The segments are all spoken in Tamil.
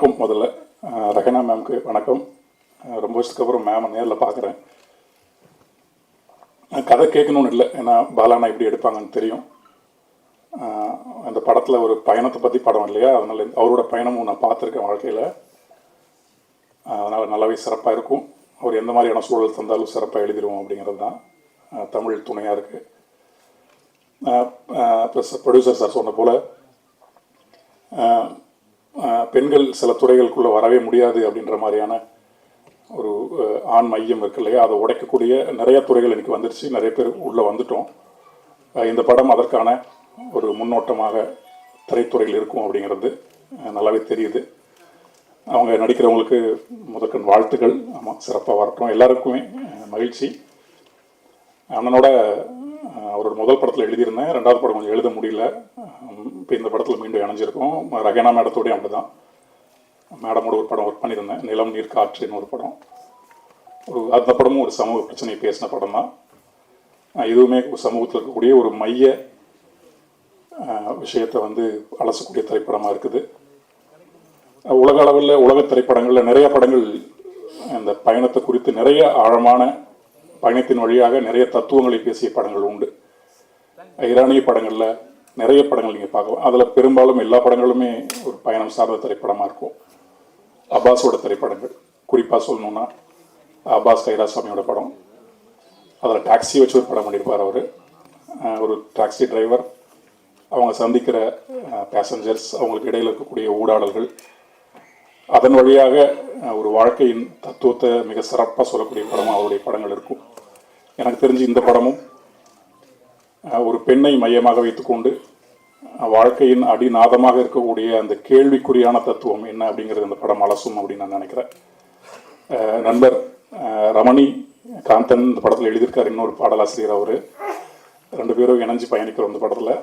வணக்கம் முதல்ல. ரஹனா மேம்க்கு வணக்கம். ரொம்ப வருஷத்துக்கு அப்புறம் மேமை நேரில் பார்க்குறேன் கதை கேட்கணும்னு இல்லை. ஏன்னா பாலானா எப்படி எடுப்பாங்கன்னு தெரியும். அந்த படத்தில் ஒரு பயணத்தை பற்றி படம் இல்லையா? அதனால் அவரோட பயணமும் நான் பார்த்துருக்கேன் வாழ்க்கையில். அதனால் நல்லாவே சிறப்பாக இருக்கும். அவர் எந்த மாதிரியான சூழல் தந்தாலும் சிறப்பாக எழுதிடுவோம் அப்படிங்கிறது தான் தமிழ் துணையாக இருக்குது ப்ளஸ் ப்ரொடியூசர் சார் சொன்ன போல் பெண்கள் சில துறைகளுக்குள்ளே வரவே முடியாது அப்படின்ற மாதிரியான ஒரு ஆண் மையம் இருக்கு இல்லையா? அதை உடைக்கக்கூடிய நிறைய துறைகள் எனக்கு வந்துருச்சு. நிறைய பேர் உள்ளே வந்துட்டோம். இந்த படம் அதற்கான ஒரு முன்னோட்டமாக திரைத்துறையில் இருக்கும் அப்படிங்கிறது நல்லாவே தெரியுது. அவங்க நடிக்கிறவங்களுக்கு முதற்கண் வாழ்த்துக்கள். ஆமாம் சிறப்பாக வரட்டும். எல்லாருக்குமே மகிழ்ச்சி. அண்ணனோட அவரோட முதல் படத்தில் எழுதியிருந்தேன். ரெண்டாவது படம் கொஞ்சம் எழுத முடியல. இப்போ இந்த படத்தில் மீண்டும் இணைஞ்சிருக்கோம். ரகனா மேடத்தோடய அப்படி தான் மேடமோட ஒரு படம் ஒர்க் பண்ணியிருந்தேன். நிலம் நீர் காற்றுன்னு ஒரு படம். ஒரு அந்த படமும் ஒரு சமூக பிரச்சனையை பேசின படம் தான் இதுவுமே சமூகத்தில் இருக்கக்கூடிய ஒரு மைய விஷயத்தை வந்து அலசக்கூடிய திரைப்படமாக இருக்குது. உலக அளவில் உலக திரைப்படங்களில் நிறைய படங்கள் இந்த பயணத்தை குறித்து நிறைய ஆழமான பயணத்தின் வழியாக நிறைய தத்துவங்களை பேசிய படங்கள் உண்டு. ஈரானிய படங்களில் நிறைய படங்கள் நீங்கள் பார்க்கலாம். அதில் பெரும்பாலும் எல்லா படங்களுமே ஒரு பயணம் சார்ந்த திரைப்படமாக இருக்கும். அப்பாஸோட திரைப்படங்கள். குறிப்பாக சொல்லணுன்னா அப்பாஸ் கைலாசாமியோட படம். அதில் டாக்ஸி வச்சு ஒரு படம் பண்ணியிருப்பார் அவர். ஒரு டாக்ஸி டிரைவர். அவங்க சந்திக்கிற பேசஞ்சர்ஸ் அவங்களுக்கு இடையில் இருக்கக்கூடிய ஊடாடல்கள். அதன் வழியாக ஒரு வாழ்க்கையின் தத்துவத்தை மிக சிறப்பாக சொல்லக்கூடிய படமாக அவருடைய படங்கள் இருக்கும். எனக்கு தெரிஞ்சு இந்த படமும் ஒரு பெண்ணை மையமாக வைத்துக்கொண்டு வாழ்க்கையின் அடிநாதமாக இருக்கக்கூடிய அந்த கேள்விக்குறியான தத்துவம் என்ன அப்படிங்கிறது இந்த படம் அலசும் அப்படின்னு நான் நினைக்கிறேன். நண்பர் ரமணி காந்தன் இந்த படத்தில் எழுதியிருக்கார். இன்னொரு பாடலாசிரியர் அவர். ரெண்டு பேரும் இணைஞ்சு பயணிக்கிறோம் இந்த படத்தில்.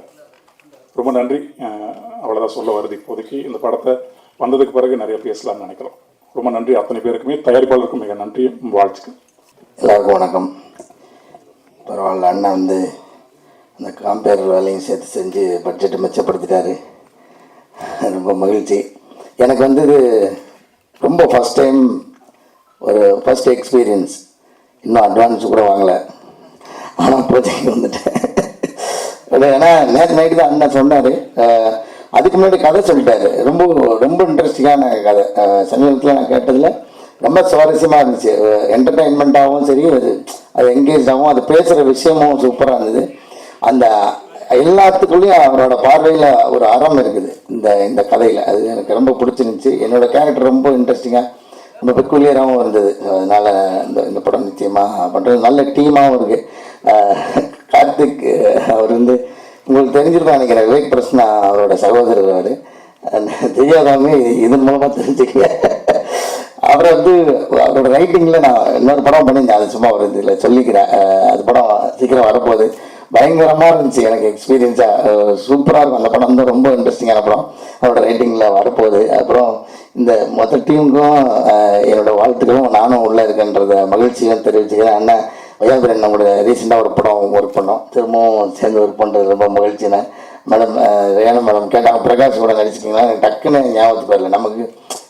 ரொம்ப நன்றி. அவ்வளோதான் சொல்ல வருது. இப்போதைக்கு இந்த படத்தை வந்ததுக்கு பிறகு நிறைய பேசலாம்னு நினைக்கிறோம். ரொம்ப நன்றி. அத்தனை பேருக்குமே தயாரிப்பாளருக்கும் மிக நன்றி. வாழ்த்துக்கள். எல்லாருக்கும் வணக்கம். பரவாயில்ல. அண்ணன் வந்து அந்த காம்பேர் வேலையும் சேர்த்து செஞ்சு பட்ஜெட்டை மிச்சப்படுத்திட்டாரு. ரொம்ப மகிழ்ச்சி. எனக்கு வந்து இது ரொம்ப ஃபஸ்ட் டைம் ஒரு ஃபஸ்ட் எக்ஸ்பீரியன்ஸ் இன்னும் அட்வான்ஸ் கூட வாங்கலை. ஆனால் ப்ராஜெக்ட் வந்துட்டேன். ஏன்னா நேற்று நைட்டு தான் அண்ணன் சொன்னார். அதுக்கு முன்னாடி கதை சொல்லிட்டாரு. ரொம்ப ரொம்ப இன்ட்ரெஸ்டிங்கான கதை. சமீபத்தில் நான் கேட்டதில் ரொம்ப சுவாரஸ்யமாக இருந்துச்சு. என்டர்டெயின்மெண்ட்டாகவும் சரி அது அது என்கேஜாகவும் அது பேசுகிற விஷயமும் சூப்பராக இருந்தது. அந்த எல்லாத்துக்குள்ளேயும் அவரோட பார்வையில் ஒரு அறம் இருக்குது. இந்த இந்த கதையில். அது எனக்கு ரொம்ப பிடிச்சிருந்துச்சு. என்னோடய கேரக்டர் ரொம்ப இன்ட்ரெஸ்டிங்காக ரொம்ப பெக்குலியராகவும் இருந்தது. அதனால் இந்த இந்த படம் நிச்சயமாக பண்ணுறது நல்ல டீமாகவும் இருக்குது கார்த்திக் அவர் வந்து உங்களுக்கு தெரிஞ்சிருக்கோம் நினைக்கிறேன். விவேக் பிரஸ்னா அவரோட சகோதரர் அவர். தெரியாதவங்க இதன் மூலமாக தெரிஞ்சுக்க அப்புறம் வந்து அவரோட ரைட்டிங்கில் நான் இன்னொரு படம் பண்ணியிருந்தேன். அது சும்மா ஒரு இதில் சொல்லிக்கிறேன். அது படம் சீக்கிரம் வரப்போகுது. பயங்கரமாக இருந்துச்சு. எனக்கு எக்ஸ்பீரியன்ஸாக சூப்பராக இருக்கும். அந்த படம் வந்து ரொம்ப இன்ட்ரெஸ்டிங்கான படம். அவரோட ரைட்டிங்கில் வரப்போகுது. அப்புறம் இந்த மொத்த டீமுக்கும் என்னோடய வாழ்த்துக்களும் நானும் உள்ளே இருக்கேன்றத மகிழ்ச்சியும் தெரிவிச்சுக்கிறேன். அண்ணன் வையாபுரன் நம்மளோட ரீசெண்டாக ஒரு படம் ஒர்க் பண்ணோம். திரும்பவும் சேர்ந்து ஒர்க் பண்ணுறது ரொம்ப மகிழ்ச்சினேன் மேடம் ரேணு மேடம். கேட்டாங்க பிரகாஷ் கூட நடிச்சிருக்கீங்களா? எனக்கு டக்குன்னு ஞாபகத்துக்கு வரல. நமக்கு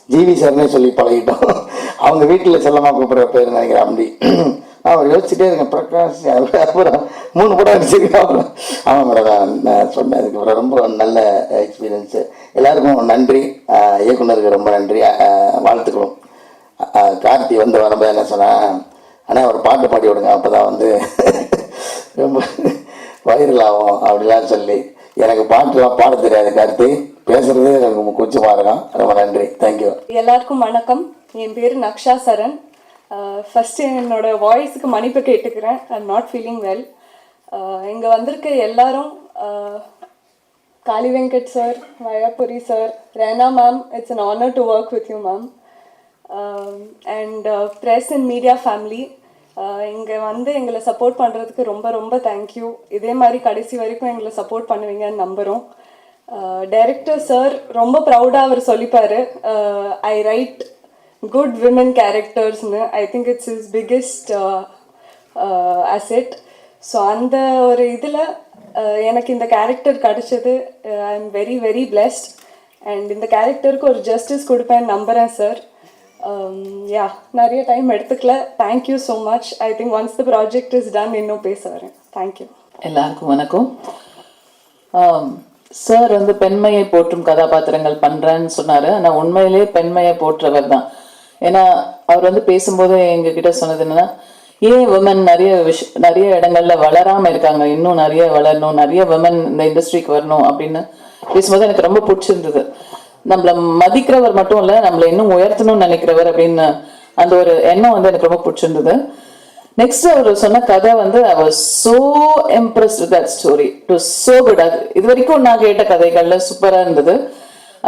ஜிவி சார்னே சொல்லி பழகிட்டோம். அவங்க வீட்டில் செல்லமாக கூப்பிட்ற பேர் நினைக்கிறேன் அப்படி நான் அவர் யோசிச்சுட்டே இருக்கேன் பிரகாஷ் அப்புறம் மூணு படம் அடிச்சிருக்கேன் அப்புறம் ஆமாம் மேடம் நான் நான் சொன்னேன் அதுக்கப்புறம் ரொம்ப நல்ல எக்ஸ்பீரியன்ஸு எல்லாருக்கும் நன்றி. இயக்குநருக்கு இயக்குனருக்கு ரொம்ப நன்றி. அஹ், வாழ்த்துக்களும். கார்த்தி வந்து வரும்போது என்ன சொன்னேன் ஆனால் ஒரு பாட்டு பாடி விடுங்க. அப்போ தான் வந்து ரொம்ப வைரல் ஆகும் அப்படிலாம் சொல்லி எனக்கு பாட்டுலாம் பாட தெரியாது. கருத்து பேசுறது எனக்கு ரொம்ப கூச்சமாக இருக்கும். ரொம்ப நன்றி. தேங்க்யூ எல்லாருக்கும் வணக்கம். என் பேர் நக்ஷா சரண். ஃபஸ்ட்டு என்னோட வாய்ஸுக்கு மன்னிப்பு கேட்டுக்கிறேன். I am not feeling well இங்கே வந்திருக்க எல்லாரும் Kali Venkat sir Mayapuri sir Rena ma'am it's an honour to work with you ma'am and press and media family இங்கே வந்து எங்களை சப்போர்ட் பண்ணுறதுக்கு ரொம்ப ரொம்ப தேங்க்யூ இதே மாதிரி கடைசி வரைக்கும் எங்களை சப்போர்ட் பண்ணுவீங்கன்னு நம்புகிறோம் டைரக்டர் சார் ரொம்ப ப்ரௌடாக அவர் சொல்லிப்பார். I write good women கேரக்டர்ஸ்னு I think it's is biggest asset so அந்த ஒரு இதில் எனக்கு இந்த கேரக்டர் கிடச்சது. I am very very blessed and இந்த கேரக்டருக்கு ஒரு ஜஸ்டிஸ் கொடுப்பேன் நம்புகிறேன் சார் யா நிறைய டைம் எடுத்துக்கல. Thank you so much I think once the project is done இன்னும் பேச வரேன். தேங்க்யூ எல்லாருக்கும் வணக்கம். Um, சார் வந்து பெண்மையை போற்றும் கதாபாத்திரங்கள் பண்றேன்னு சொன்னார். ஆனால் உண்மையிலேயே பெண்மையை போற்றவர் தான். ஏன்னா அவர் வந்து பேசும்போது எங்ககிட்ட சொன்னது என்னன்னா ஏன் விமன் நிறைய விஷ் நிறைய இடங்கள்ல வளராமல் இருக்காங்க? இன்னும் நிறைய வளரணும். நிறைய விமன் இந்த இண்டஸ்ட்ரிக்கு வரணும் அப்படின்னு பேசும்போது எனக்கு ரொம்ப பிடிச்சிருந்தது. நம்மள மதிக்கிறவர் மட்டும் இல்ல நம்மள இன்னும் உயர்த்தணும்னு நினைக்கிறவர் அப்படின்னு அந்த ஒரு எண்ணம் வந்து எனக்கு ரொம்ப பிடிச்சிருந்தது. நெக்ஸ்ட் அவர் சொன்ன கதை வந்து I was so impressed with that story too so good அது இது வரைக்கும் நான் கேட்ட கதைகள்ல சூப்பரா இருந்தது.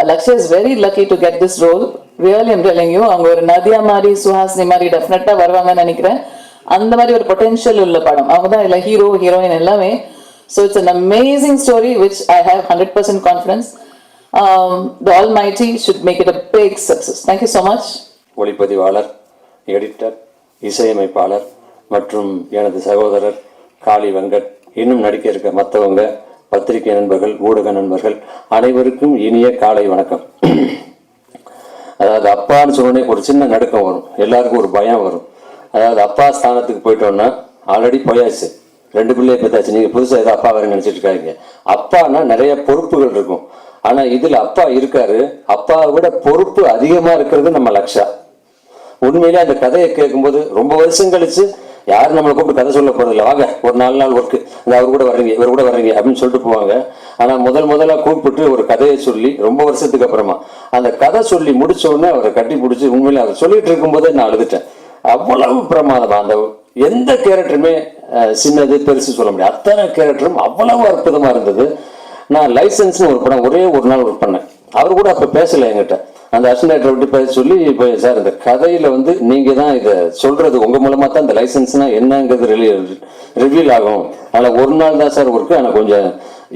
Lakshya is very lucky to get this role real am telling you அவங்க ஒரு நதியா மாதிரி சுஹாசினி மாதிரி டெஃபினட்டா வருவாங்கன்னு நினைக்கிறேன். அந்த மாதிரி ஒரு பொட்டென்ஷியல் உள்ள படம். அவங்க தான் இல்ல ஹீரோ ஹீரோயின் எல்லாமே. So it's an amazing story which I have hundred percent confidence Um, the Almighty mighty make make a big success. Thank you so much ஒளிப்பதிவாளர் எடிட்டர் இசையமைப்பாளர் மற்றும் எனது சகோதரர் காளி வெங்கட் இன்னும் நடிக்க இருக்க மற்றவங்க பத்திரிகை நண்பர்கள் ஊடக நண்பர்கள் அனைவருக்கும் இனிய காலை வணக்கம். அதாவது அப்பான்னு சொன்னே ஒரு சின்ன நடுக்கம் வரும். எல்லாருக்கும் ஒரு பயம் வரும். அதாவது அப்பா ஸ்தானத்துக்கு போயிட்டோம்னா ஆல்ரெடி போயாச்சு. ரெண்டு பிள்ளைய பத்தாச்சு. நீங்க புதுசாக ஏதோ அப்பா வேறு நினைச்சிட்டு இருக்காங்க அப்பான்னா நிறைய பொறுப்புகள் இருக்கும். ஆனா இதுல அப்பா இருக்காரு. அப்பாவை விட பொறுப்பு அதிகமா இருக்கிறது நம்ம லக்ஷா. உண்மையிலே அந்த கதையை கேட்கும்போது ரொம்ப வருஷம் கழிச்சு யாரும் நம்மளை கூப்பிட்டு கதை சொல்ல போறது வாங்க ஒரு நாலு நாள் ஒர்க்கு இந்த அவர் கூட வர்றீங்க இவர் கூட வர்றீங்க அப்படின்னு சொல்லிட்டு போவாங்க. ஆனால் முதல் முதலாக கூப்பிட்டு ஒரு கதையை சொல்லி ரொம்ப வருஷத்துக்கு அப்புறமா அந்த கதை சொல்லி முடிச்சோடனே அவரை கட்டி பிடிச்சி உண்மையில அவர் சொல்லிட்டு இருக்கும்போதே நான் அழுதுட்டேன். அவ்வளவு பிரமாதமா அந்த எந்த கேரக்டருமே சின்னது பெருசு சொல்ல முடியாது. அத்தனை கேரக்டரும் அவ்வளவு அற்புதமா இருந்தது. நான் லைசன்ஸ்னு ஒரு படம் ஒரே ஒரு நாள் ஒர்க் பண்ணேன். அவர் கூட அப்போ பேசல என்கிட்ட. அந்த அசிஸ்டன்ட் விட்டு பேச சொல்லி இப்போ சார் இந்த கதையில் வந்து நீங்கள் தான் இதை சொல்கிறது உங்கள் மூலமாக தான் இந்த லைசன்ஸ்னால் என்னங்கிறது ரிவீல் ஆகும். அதனால ஒரு நாள் தான் சார் ஒர்க்கு ஆனால் கொஞ்சம்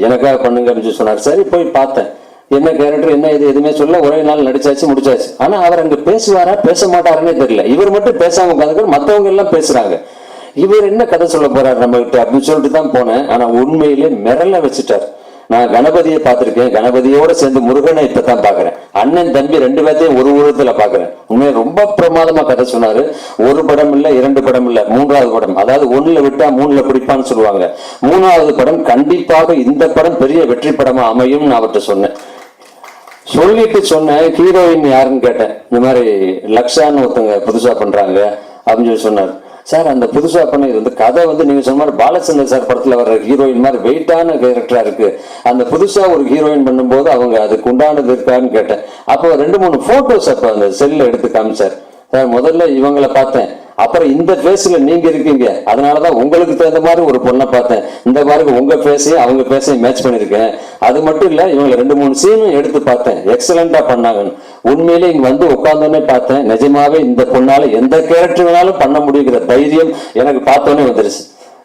எனக்காக பண்ணுங்க அப்படின்னு சொன்னார். சரி போய் பார்த்தேன். என்ன கேரக்டர் என்ன இது எதுவுமே சொல்ல ஒரே நாள் நடிச்சாச்சு முடிச்சாச்சு. ஆனா அவர் அங்க பேசுவாரா பேச மாட்டாருன்னே தெரியல. இவர் மட்டும் பேசாம உட்காந்துக்கிற மற்றவங்க எல்லாம் பேசுறாங்க. இவர் என்ன கதை சொல்ல போறாரு நம்ம கிட்ட அப்படின்னு சொல்லிட்டு தான் போனேன். ஆனா உண்மையிலே மிரல வச்சுட்டார். நான் கணபதியை பார்த்துருக்கேன். கணபதியோட சேர்ந்து முருகனை இப்பதான் பார்க்குறேன். அண்ணன் தம்பி ரெண்டு பேர்த்தையும் ஒரு உருவத்தில் பார்க்குறேன். உண்மையை ரொம்ப பிரமாதமாக கதை சொன்னார். ஒரு படம் இல்லை இரண்டு படம் இல்லை மூன்றாவது படம். அதாவது ஒன்றில் விட்டால் மூணில் பிடிப்பான்னு சொல்லுவாங்க. மூணாவது படம் கண்டிப்பாக இந்த படம் பெரிய வெற்றி படமாக அமையும் நான் அவர்கிட்ட சொன்னேன். சொல்லிட்டு சொன்னேன் ஹீரோயின் யாருன்னு கேட்டேன். இந்த மாதிரி லக்ஷான்னு ஒருத்தங்க புதுசாக பண்ணுறாங்க அப்படின்னு சொல்லி சொன்னார். சார் அந்த புதுசாக பண்ண இது வந்து கதை வந்து நீங்க சொன்ன மாதிரி பாலச்சந்தர் சார் படத்தில் வர்ற ஹீரோயின் மாதிரி வெயிட்டான கேரக்டராக இருக்குது அந்த புதுசாக ஒரு ஹீரோயின் பண்ணும்போது அவங்க அதுக்கு உண்டானது இருக்கான்னு கேட்டேன். அப்போ ரெண்டு மூணு ஃபோட்டோஸ் அப்போ அந்த செல்லில் எடுத்து காமிச்சார். சார் முதல்ல இவங்களை பார்த்தேன். அப்புறம் இந்த ஃபேஸ்ல நீங்க இருக்கீங்க. அதனாலதான் உங்களுக்கு தகுந்த மாதிரி ஒரு பொண்ணை பார்த்தேன். இந்த மாதிரி உங்க ஃபேஸையும் அவங்க ஃபேஸையும் மேட்ச் பண்ணிருக்கேன் அது மட்டும் இல்ல இவங்க ரெண்டு மூணு சீனும் எடுத்து பார்த்தேன். எக்ஸலண்டா பண்ணாங்க உண்மையிலே இங்க வந்து உட்காந்தோன்னே பார்த்தேன். நிஜமாவே இந்த பொண்ணால எந்த கேரக்டர் வேணாலும் பண்ண முடியுங்கிற தைரியம் எனக்கு பார்த்தோன்னே வந்துருச்சு.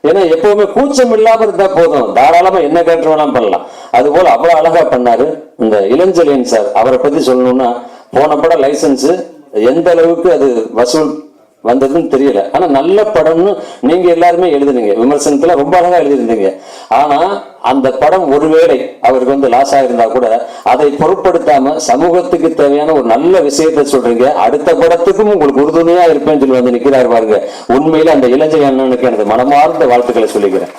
ஏன்னா எப்பவுமே கூச்சம் இல்லாம இருந்தா போதும். தாராளமா என்ன கேரக்டர் வேணாலும் பண்ணலாம். அது போல அவ்வளவு அழகா பண்ணாரு இந்த இளஞ்செழியன் சார். அவரை பத்தி சொல்லணும்னா போன படம் லைசன்ஸ் எந்த அளவுக்கு அது வசூல் வந்ததுன்னு தெரியல. ஆனா நல்ல படம்னு நீங்க எல்லாருமே எழுதுனீங்க. விமர்சனத்துல ரொம்ப அழகா எழுதியிருந்தீங்க. ஆனா அந்த படம் ஒருவேளை அவருக்கு வந்து லாஸ் ஆயிருந்தா கூட அதை பொருட்படுத்தாம சமூகத்துக்கு தேவையான ஒரு நல்ல விஷயத்தை சொல்றீங்க. அடுத்த படத்துக்கும் உங்களுக்கு உறுதுணையா இருப்பேன்னு சொல்லி வந்து நிக்கிறார் பாருங்க. உண்மையில அந்த இளைஞ அண்ணனுக்கு எனது மனமார்ந்த வாழ்த்துக்களை சொல்லிக்கிறேன்.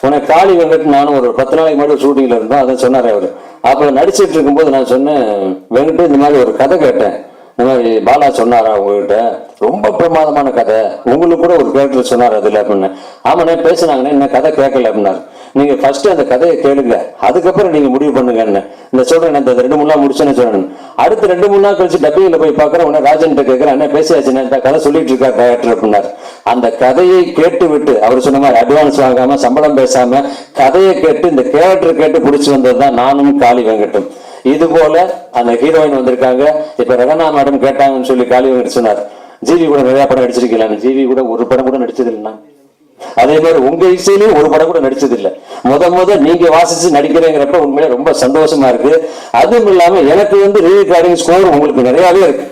உனக்கு காளி வெங்கட் நானும் ஒரு பத்து நாளைக்கு முன்னாடி ஷூட்டிங்ல இருந்தோம். அதை சொன்னார் அவரு. அப்ப நடிச்சிட்டு இருக்கும்போது நான் சொன்னேன் வெங்கட் இந்த மாதிரி ஒரு கதை கேட்டேன். பாலா சொன்னாரா உங்ககிட்ட? ரொம்ப பிரமாதமான கதை. உங்களுக்கு கூட ஒரு கேரக்டர் சொன்னார் அதில் அப்படின்னு. ஆமாண்ணே பேசுனாங்கண்ணே என்ன கதை கேட்கல அப்படின்னாரு. நீங்கள் ஃபர்ஸ்ட் அந்த கதையை கேளுங்க. அதுக்கப்புறம் நீங்கள் முடிவு பண்ணுங்கன்னு இந்த சொல்றேன் இந்த ரெண்டு மூணு நாள் முடிச்சேன்னு சொன்னேன் அடுத்து ரெண்டு மூணு நாள் கழிச்சு டப்பியில் போய் பார்க்குறேன் உடனே ராஜன் கேட்குறேன் என்ன பேசியாச்சுன்னு கதை சொல்லிட்டு இருக்கா டேரக்டர் அப்படின்னாரு. அந்த கதையை கேட்டு விட்டு அவர் சொன்ன மாதிரி அட்வான்ஸ் வாங்காமல் சம்பளம் பேசாமல் கதையை கேட்டு இந்த கேரக்டர் கேட்டு பிடிச்சி வந்தது தான் நானும் காளி வெங்கட்டும். இது போல அந்த ஹீரோயின் வந்திருக்காங்க. இப்ப ரகனா மேடம் கேட்டாங்கன்னு சொல்லி காளி வெங்கட் சொன்னார். ஜிவி கூட நிறைய படம் நடிச்சிருக்கீங்களா? ஜிவி கூட ஒரு படம் கூட நடிச்சது அதே மாதிரி உங்க இசையிலயும் ஒரு படம் கூட நடிச்சது முத முத நீங்க வாசிச்சு நடிக்கிறேங்கிறப்ப உண்மையிலே ரொம்ப சந்தோஷமா இருக்கு. அதுவும் இல்லாம எனக்கு வந்து ரீகார்டிங் ஸ்கோர் உங்களுக்கு நிறையவே இருக்கு.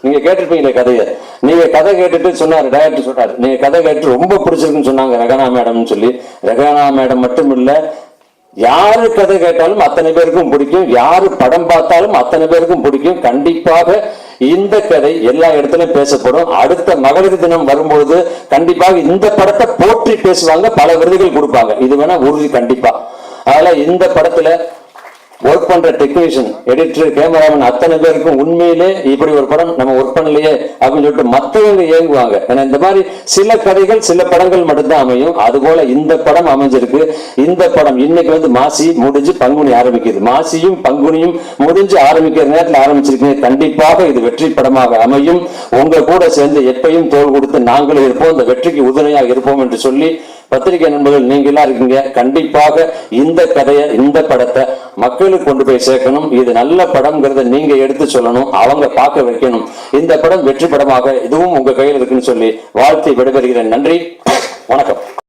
நீங்க கேட்டிருப்பீங்களே கதையை. நீங்க கதை கேட்டுட்டு சொன்னாரு டைரக்டர் சொன்னாரு நீங்க கதை கேட்டு ரொம்ப பிடிச்சிருக்குன்னு சொன்னாங்க ரகனா மேடம்னு சொல்லி. ரகனா மேடம் மட்டும் இல்ல யாரு கதை கேட்டாலும் அத்தனை பேருக்கும் பிடிக்கும். யாரு படம் பார்த்தாலும் அத்தனை பேருக்கும் பிடிக்கும். கண்டிப்பாக இந்த கதை எல்லா இடத்துலயும் பேசப்படும். அடுத்த மகளிர் தினம் வரும்பொழுது கண்டிப்பாக இந்த படத்தை போற்றி பேசுவாங்க. பல விருதுகள் கொடுப்பாங்க. இது வேணா உறுதி கண்டிப்பா. அதனால இந்த படத்துல ஒர்க் பண்ற டெக்னீஷியன் எடிட்டர் கேமராமேன் அத்தனை பேருக்கும் உண்மையிலே இப்படி ஒரு படம் நம்ம ஒர்க் பண்ணலையே அப்படின்னு சொல்லிட்டு மத்தவங்க இயங்குவாங்க ஏன்னா இந்த மாதிரி சில கதைகள் சில படங்கள் மட்டும்தான் அமையும். அது போல இந்த படம் அமைஞ்சிருக்கு. இந்த படம் இன்னைக்கு வந்து மாசி முடிஞ்சு பங்குனி ஆரம்பிக்குது. மாசியும் பங்குனியும் முடிஞ்சு ஆரம்பிக்கிற நேரத்தில் ஆரம்பிச்சிருக்கீங்க. கண்டிப்பாக இது வெற்றி படமாக அமையும். உங்க கூட சேர்ந்து எப்பையும் தோல் கொடுத்து நாங்களும் இருப்போம். இந்த வெற்றிக்கு உறுதுணையாக இருப்போம் என்று சொல்லி பத்திரிகை நண்பர்கள் நீங்களா இருக்கீங்க. கண்டிப்பாக இந்த கதையை இந்த படத்தை மக்களுக்கு கொண்டு போய் சேர்க்கணும். இது நல்ல படம்ங்கிறத நீங்க எடுத்து சொல்லணும். அவங்க பார்க்க வைக்கணும். இந்த படம் வெற்றி படமாக இதுவும் உங்க கையில் இருக்குன்னு சொல்லி வாழ்த்தி விடைபெறுகிறேன். நன்றி. வணக்கம்.